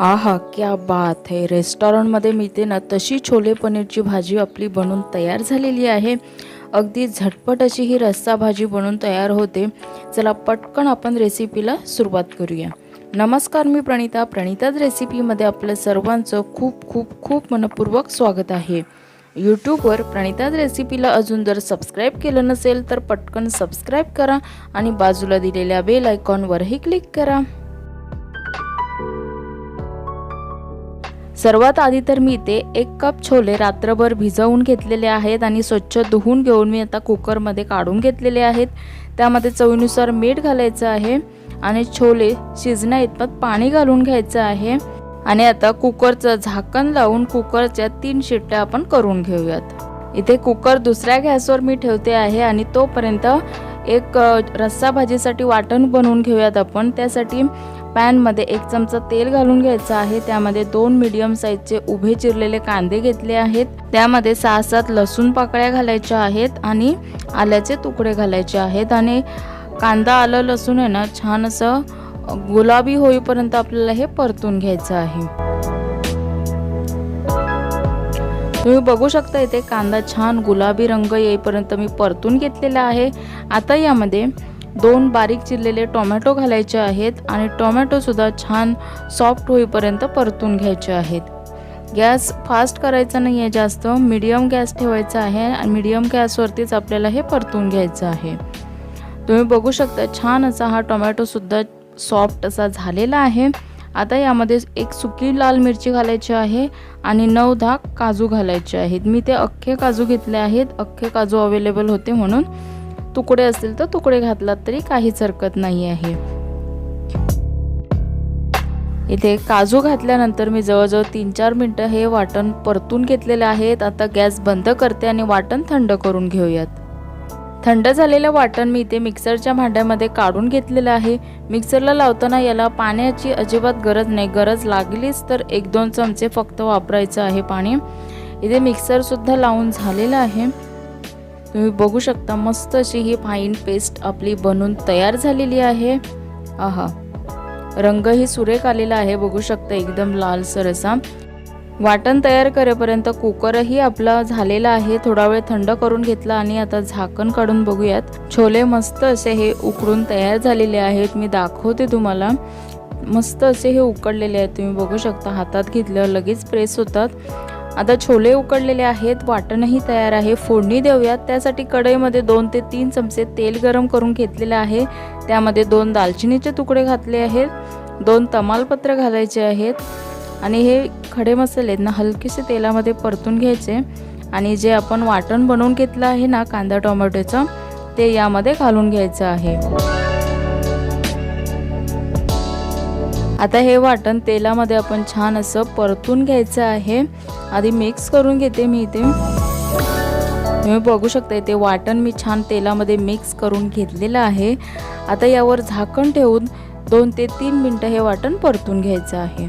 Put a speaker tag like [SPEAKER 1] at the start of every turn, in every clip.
[SPEAKER 1] आहा क्या बात है. रेस्टॉरंटमध्ये मिळते ना तशी छोले पनीरची भाजी आपली बनून तयार झालेली आहे. अगदी झटपट अशी ही रस्सा भाजी बनून तयार होते. चला पटकन आपण रेसिपीला सुरुवात करूया. नमस्कार मी प्रणिता. प्रणिताज रेसिपीमध्ये आपलं सर्वांचं खूप खूप खूप मनपूर्वक स्वागत आहे. यूट्यूबवर प्रणिताज रेसिपीला अजून जर सबस्क्राईब केलं नसेल तर पटकन सबस्क्राईब करा आणि बाजूला दिलेल्या बेल आयकॉनवरही क्लिक करा. सर्वात आधी तर मी इथे एक कप छोले रात्रभर भिजवून घेतलेले आहेत आणि स्वच्छ धुवून घेऊन मी आता कुकरमध्ये काढून घेतलेले आहेत. त्यामध्ये चवीनुसार मीठ घालायचं आहे आणि छोले शिजण्या इतपत पाणी घालून घ्यायचं आहे. आणि आता कुकरचं झाकण लावून कुकरच्या तीन शिट्ट्या आपण करून घेऊयात. इथे कुकर दुसऱ्या गॅसवर मी ठेवते आहे आणि तोपर्यंत एक रस्सा भाजीसाठी वाटण बनवून घेऊयात आपण. त्यासाठी पॅनमध्ये एक चमचा तेल घालून घ्यायचं आहे. त्यामध्ये दोन मीडियम साईजचे उभे चिरलेले कांदे घेतले आहेत. त्यामध्ये सहा सात लसूण पाकळ्या घालायच्या आहेत आणि आल्याचे तुकडे घालायचे आहेत. आणि कांदा आलं लसूण आहे ना छान असं गुलाबी होईपर्यंत आपल्याला हे परतून घ्यायचं आहे. तुम्ही बघू शकता इथे कांदा छान गुलाबी रंग येईपर्यंत मी परतून घेतलेला आहे. आता यामध्ये दोन बारीक चिरलेले टोमॅटो घालायचे आहेत आणि टोमॅटोसुद्धा छान सॉफ्ट होईपर्यंत परतून घ्यायचे आहेत. गॅस फास्ट करायचा नाही आहे जास्त मीडियम गॅस ठेवायचा आहे आणि मीडियम गॅसवरतीच आपल्याला हे परतून घ्यायचं आहे. तुम्ही बघू शकता छान असा हा टोमॅटोसुद्धा सॉफ्ट असा झालेला आहे. आता यामध्ये एक सुकी लाल मिरची घालायची आहे आणि नऊ दहा काजू घालायचे आहेत. मी ते अख्खे काजू घेतले आहेत. अख्खे काजू अवेलेबल होते म्हणून तुकडे असतील तर तुकडे घातलात तरी काहीच हरकत नाही आहे. इथे काजू घातल्यानंतर मी जवळजवळ तीन चार मिनटं हे वाटण परतून घेतलेले आहेत. आता गॅस बंद करते आणि वाटण थंड करून घेऊयात. थंड झालेलं वाटण मी इथे मिक्सरच्या भांड्यामध्ये काढून घेतलेलं आहे. मिक्सरला लावताना याला पाण्याची अजिबात गरज नाही. गरज लागलीच तर एक दोन चमचे फक्त वापरायचं आहे पाणी. इथे मिक्सरसुद्धा लावून झालेलं आहे. तुम्ही बघू शकता मस्त अशी ही फाईन पेस्ट आपली बनून तयार झालेली आहे. आहा रंगही सुरेख आलेला आहे बघू शकता एकदम लालसर असा. वाटण तयार करेपर्यंत कुकरही आपला झालेला आहे थोडा वेळ थंड करून घेतला आणि आता झाकण काढून बघूयात. छोले मस्त असे हे उकडून तयार झालेले आहेत मी दाखवते तुम्हाला. मस्त असे हे उकडलेले आहेत तुम्ही बघू शकता हातात घेतल्यावर लगेच प्रेस होतात. आता छोले उकडलेले आहेत वाटणही तयार आहे फोडणी देऊयात. त्यासाठी कढईमध्ये दोन ते तीन चमचे तेल गरम करून घेतलेले आहे. त्यामध्ये दोन दालचिनीचे तुकडे घातले आहेत दोन तमालपत्र घालायचे आहेत आणि हे खडे मसाले ना हलकेसे तेलामध्ये परतून घ्यायचे. आणि जे आपण वाटण बनवून घेतलं आहे ना कांदा टोमॅटोचं ते यामध्ये घालून घ्यायचं आहे. आता हे वाटण तेलामध्ये आपण छान असं परतून घ्यायचं आहे. आधी मिक्स करून घेते मी इथे. तुम्ही बघू शकता इथे वाटण मी छान तेलामध्ये मिक्स करून घेतलेलं आहे. आता यावर झाकण ठेवून दोन ते तीन मिनटं हे वाटण परतून घ्यायचं आहे.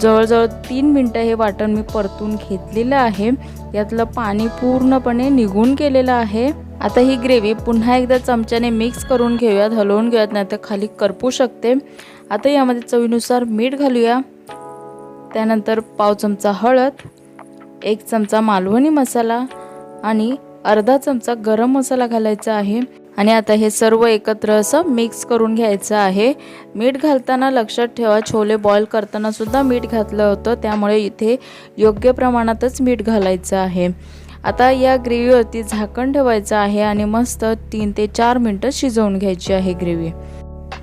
[SPEAKER 1] जवळजवळ तीन मिनटं हे वाटण मी परतून घेतलेलं आहे. यातलं पाणी पूर्णपणे निघून गेलेलं आहे. आता ही ग्रेव्ही पुन्हा एकदा चमच्याने मिक्स करून घेऊयात हलवून घेऊयात नाही तर खाली करपू शकते. आता यामध्ये चवीनुसार मीठ घालूया. त्यानंतर पाव चमचा हळद एक चमचा मालवणी मसाला आणि अर्धा चमचा गरम मसाला घालायचा आहे. आणि आता हे सर्व एकत्र असं मिक्स करून घ्यायचं आहे. मीठ घालताना लक्षात ठेवा छोले बॉईल करताना सुद्धा मीठ घातलं होतं. त्यामुळे इथे योग्य प्रमाणातच मीठ घालायचं आहे. आता या ग्रेव्हीवरती झाकण ठेवायचं आहे आणि मस्त तीन ते चार मिनटं शिजवून घ्यायची आहे ग्रेव्ही.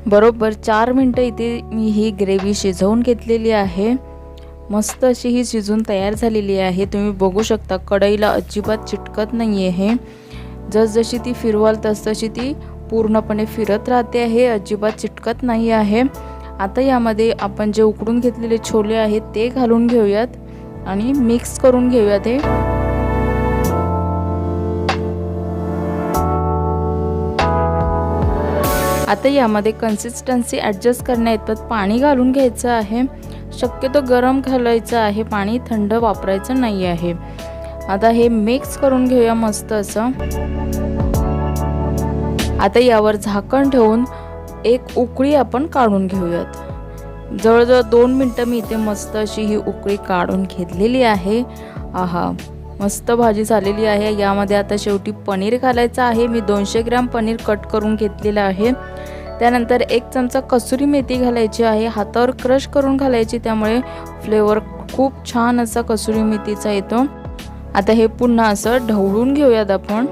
[SPEAKER 1] बरोबर चार मिनटं इथे मी ही ग्रेव्ही शिजवून घेतलेली आहे. मस्त अशी ही शिजून तयार झालेली आहे. तुम्ही बघू शकता कढईला अजिबात चिटकत नाही आहे जसजशी ती फिरवाल तसतशी ती पूर्णपणे फिरत राहते आहे. अजिबात चिटकत नाही आहे. आता यामध्ये आपण जे उकडून घेतलेले छोले आहेत ते घालून घेऊयात आणि मिक्स करून घेऊयात हे. आता यामध्ये कन्सिस्टन्सी ॲडजस्ट करण्याइतपत पाणी घालून घ्यायचं आहे. शक्यतो गरम घालायचं आहे पाणी थंड वापरायचं नाही आहे. आता हे मिक्स करून घेऊया मस्त असं. आता यावर झाकण ठेवून एक उकळी आपण काढून घेऊयात. जवळजवळ दोन मिनटं मी इथे मस्त अशी ही उकळी काढून घेतलेली आहे. आहा मस्त भाजी झालेली आहे. यामध्ये आता शेवटी पनीर घालायचं आहे. मी दोनशे ग्रॅम पनीर कट करून घेतलेलं आहे. त्यानंतर एक चमचा कसुरी मेथी घालायची आहे. हातावर क्रश करून घालायची त्यामुळे फ्लेवर खूप छान असा कसुरी मेथीचा येतो. आता हे पुन्हा असं ढवळून घेऊयात आपण.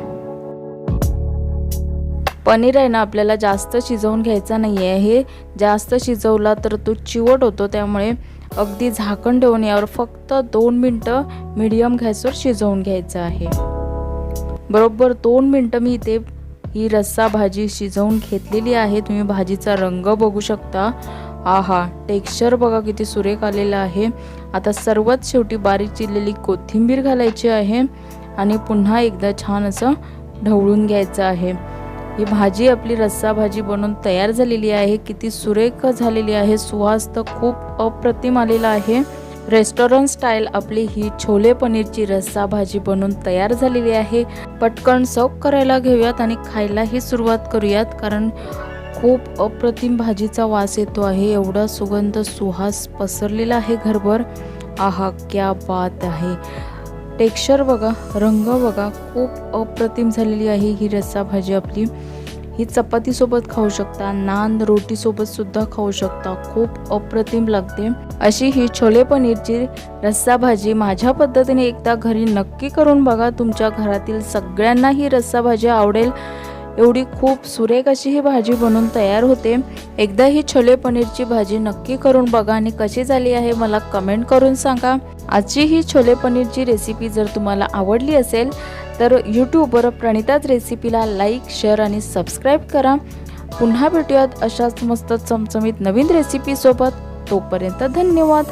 [SPEAKER 1] पनीर आहे ना आपल्याला जास्त शिजवून घ्यायचा नाही आहे हे जास्त शिजवला तर तो चिवट होतो त्यामुळे अगदी झाकण ठेवून यावर फक्त दोन मिनटं मीडियम गॅसवर शिजवून घ्यायचं आहे. बरोबर दोन मिनटं मी इथे ही रस्सा भाजी शिजवून घेतलेली आहे. तुम्ही भाजीचा रंग बघू शकता. आहा टेक्स्चर बघा किती सुरेख आलेलं आहे. आता सर्वात शेवटी बारीक चिरलेली कोथिंबीर घालायची आहे आणि पुन्हा एकदा छान असं ढवळून घ्यायचं आहे. ही भाजी आपली रस्सा भाजी बनवून तयार झालेली आहे. किती सुरेख झालेली आहे. सुवास तर खूप अप्रतिम आलेला आहे. रेस्टॉरंट स्टाईल आपली ही छोले पनीरची रस्सा भाजी बनवून तयार झालेली आहे. पटकन सर्व करायला घेऊयात आणि खायलाही सुरुवात करूयात कारण खूप अप्रतिम भाजीचा वास येतो आहे. एवढा सुगंध सुहास पसरलेला आहे घरभर. आहा क्या बात आहे. टेक्स्चर बघा रंग बघा खूप अप्रतिम झालेली आहे ही रस्सा भाजी आपली. ही चपातीसोबत खाऊ शकता नान रोटीसोबत सुद्धा खाऊ शकता. खूप अप्रतिम लागते. अशी ही छोले पनीरची रस्सा भाजी माझ्या पद्धतीने एकदा घरी नक्की करून बघा. तुमच्या घरातील सगळ्यांना ही रस्सा भाजी आवडेल. एवढी खूप सुरेख अशी ही भाजी बनवून तयार होते. एकदा ही छोले पनीरची भाजी नक्की करून बघा आणि कशी झाली आहे मला कमेंट करून सांगा. आजची ही छोले पनीरची रेसिपी जर तुम्हाला आवडली असेल तर यूट्यूबवर प्रणिताच रेसिपीला लाईक शेअर आणि सबस्क्राईब करा. पुन्हा भेटूयात अशाच मस्त चमचमीत नवीन रेसिपीसोबत तोपर्यंत धन्यवाद.